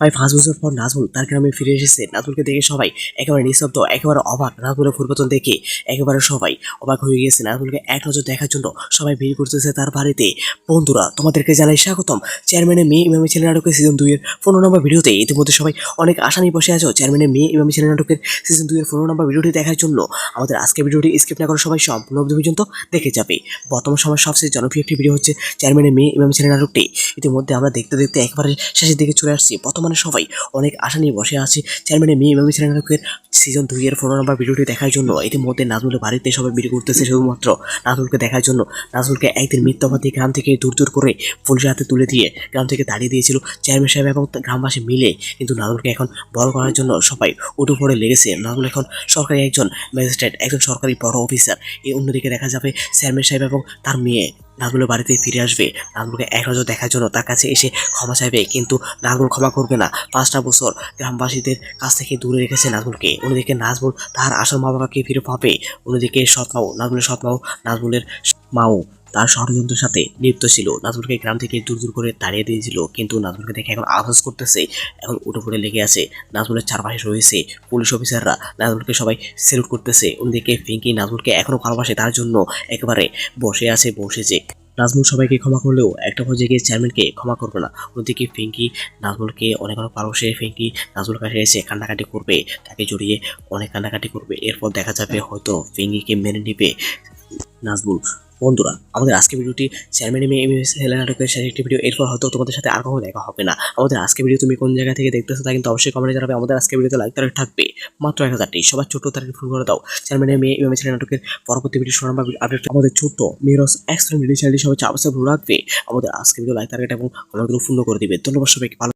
প্রায় পাঁচ বছর পর নাজমুল তার গ্রামে ফিরে এসেছে। নাজমুলকে দেখে সবাই একেবারে নিঃশব্দ একেবারে অবাক। নাজমুলের পরিবর্তন দেখে একেবারে সবাই অবাক হয়ে গিয়েছে। নাজমুলকে এক নজর দেখার জন্য সবাই ভিড় করতেছে তার বাড়িতে। বন্ধুরা, তোমাদেরকে জানাই স্বাগতম। চেয়ারম্যানের মেয়ে ইমামি ছেলে নাটকের সিজন দুইয়ের পনেরো নম্বর ভিডিওতে ইতিমধ্যে সবাই অনেক আশা নিয়ে বসে আছো। চেয়ারম্যানের মেয়ে ইমামি ছেলে নাটকের সিজন দুইয়ের পনেরো নম্বর ভিডিওটি দেখার জন্য আমাদের আজকের ভিডিওটি স্কিপ না করে সবাই সম্পূর্ণ পর্যন্ত দেখে যাবে। বর্তমান সময় সবচেয়ে জনপ্রিয় একটি ভিডিও হচ্ছে চেয়ারম্যানের মেয়ে ইমামি ছেলে নাটকটি। ইতিমধ্যে আমরা দেখতে দেখতে একবারে শেষের দিকে চলে আসছি। বর্তমানে সবাই অনেক আশা নিয়ে বসে আছি। চেয়ারম্যানের মেয়ে ছেলে নাটকের সিজন দুই এর পনেরো নম্বর ভিডিওটি দেখার জন্য। ইতিমধ্যে নাজমুলের বাড়িতে সবাই ভিড় করতেছে শুধুমাত্র নাজমুলকে দেখার জন্য। নাজমুলকে একদিন মিথ্যাবাদী গ্রাম থেকে দূর দূর করে পুলিশের হাতে তুলে দিয়ে গ্রাম থেকে তাড়িয়ে দিয়েছিল চেয়ারম্যান সাহেব এবং গ্রামবাসী মিলে। কিন্তু নাজমুলকে এখন বড় করার জন্য সবাই উঠে পড়ে লেগেছে। নাজমুল এখন সরকারি একজন ম্যাজিস্ট্রেট, একজন সরকারি বড় অফিসার এই অন্যদিকে দেখা যাবে চেয়ারম্যান সাহেব এবং তার মেয়ে। নাজমুলের বাড়িতে ফিরে আসবে। নাজমুলকে এক নজর দেখার জন্য তার কাছে এসে ক্ষমা চাইবে, কিন্তু নাজমুল ক্ষমা করবে না। পাঁচটা বছর গ্রামবাসীদের কাছ থেকে দূরে রেখেছে নাজমুলকে অন্যদিকে নাজমুল তার আসল মা বাবাকে ফিরে পাবে। অন্যদিকে সৎমাও নাজমুলের সৎমাও, নাজমুলের মাও তার ষড়যন্ত্রের সাথে লিপ্ত ছিল। নাজমুলকে গ্রাম থেকে দূর দূর করে তাড়িয়ে দিয়েছিল, কিন্তু নাজমুলকে দেখে এখন আভাস করতেছে, এখন উঠে পড়ে লেগে আছে। নাজমুলের চারপাশে রয়েছে পুলিশ অফিসাররা। নাজমুলকে সবাই সেলুট করতেছে। অন্যদিকে ফিঙ্কি নাজমুলকে এখনও ভালোবাসে তার জন্য। একেবারে বসে আছে বসেছে নাজমুল সবাইকে ক্ষমা করলেও একটা পর্যায়ে গিয়ে চেয়ারম্যানকে ক্ষমা করবে না। ওদিকে ফেঙ্কি, নাজমুলকে অনেক অনেক ভালোবাসে। ফেঙ্কি নাজমুল কাছে এসে কান্নাকাটি করবে, তাকে জড়িয়ে অনেক কান্নাকাটি করবে। এরপর দেখা যাবে হয়তো ফেঙ্গিকে মেনে নিবে নাজমুল। বন্ধুরা, আমাদের আজকে ভিডিওটি চেয়ারম্যান মেয়ে এম এস হেলা নাটকের শেষ একটি ভিডিও এরপর হয়তো তোমাদের সাথে আর কখনো দেখা হবে না। আমাদের আজকে ভিডিও তুমি কোন জায়গা থেকে দেখতেছো তা কিন্তু অবশ্যই কমেন্টে জানাবে। আমাদের আজকে ভিডিওতে লাইক তারিখ থাকবে মাত্র এক হাজারটি সবার ছোট্ট তারিখ ফুল করে দাও। চেয়ারম্যানের মেয়ে এম এস হেলা নাটকের পরবর্তী ভিডিও শোনার আপডেট আমাদের ছোট্ট মিরস এক্সট্রিম ভিডিও চ্যানেলটি সবাই চাপ রাখবে। আমাদের আজকে ভিডিও লাইক টার্গেট এবং কমেন্টগুলো পূর্ণ করে দিবে। ধন্যবাদ সবাইকে। ভালো